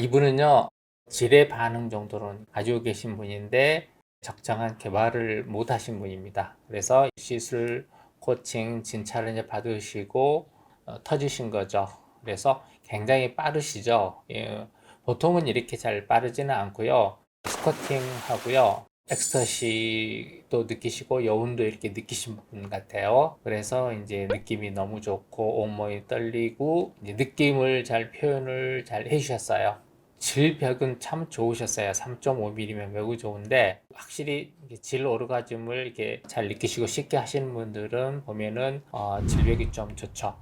이분은요, 질의 반응 정도는 가지고 계신 분인데 적정한 개발을 못 하신 분입니다. 그래서 시술, 코칭, 진찰을 이제 받으시고 어, 터지신 거죠. 그래서 굉장히 빠르시죠. 예, 보통은 이렇게 잘 빠르지는 않고요. 스쿼팅 하고요. 엑스터시도 느끼시고 여운도 이렇게 느끼신 분 같아요. 그래서 이제 느낌이 너무 좋고 온몸이 떨리고 느낌을 잘 표현을 잘 해주셨어요. 질벽은 참 좋으셨어요. 3.5mm면 매우 좋은데 확실히 질 오르가즘을 이렇게 잘 느끼시고 쉽게 하시는 분들은 보면은 어, 질벽이 좀 좋죠.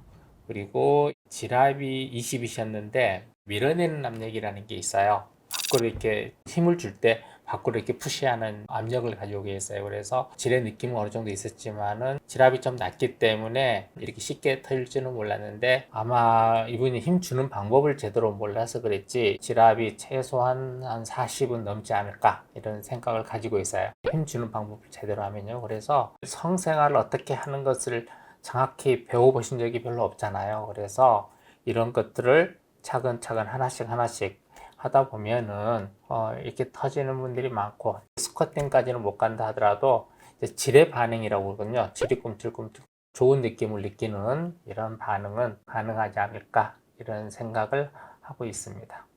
그리고 지압이 20이셨는데 밀어내는 압력이라는 게 있어요. 밖으로 이렇게 힘을 줄 때 밖으로 이렇게 푸시하는 압력을 가지고 계세요. 그래서 질의 느낌은 어느 정도 있었지만은 지압이 좀 낮기 때문에 이렇게 쉽게 터질지는 몰랐는데 아마 이분이 힘 주는 방법을 제대로 몰라서 그랬지 지압이 최소한 한 40은 넘지 않을까 이런 생각을 가지고 있어요. 힘 주는 방법을 제대로 하면요. 그래서 성생활을 어떻게 하는 것을 정확히 배워보신 적이 별로 없잖아요. 그래서 이런 것들을 차근차근 하나씩 하나씩 하다 보면은 어, 이렇게 터지는 분들이 많고 스쿼팅까지는 못 간다 하더라도 질의 반응이라고 그러거든요. 질이 꿈틀꿈틀 좋은 느낌을 느끼는 이런 반응은 가능하지 않을까 이런 생각을 하고 있습니다.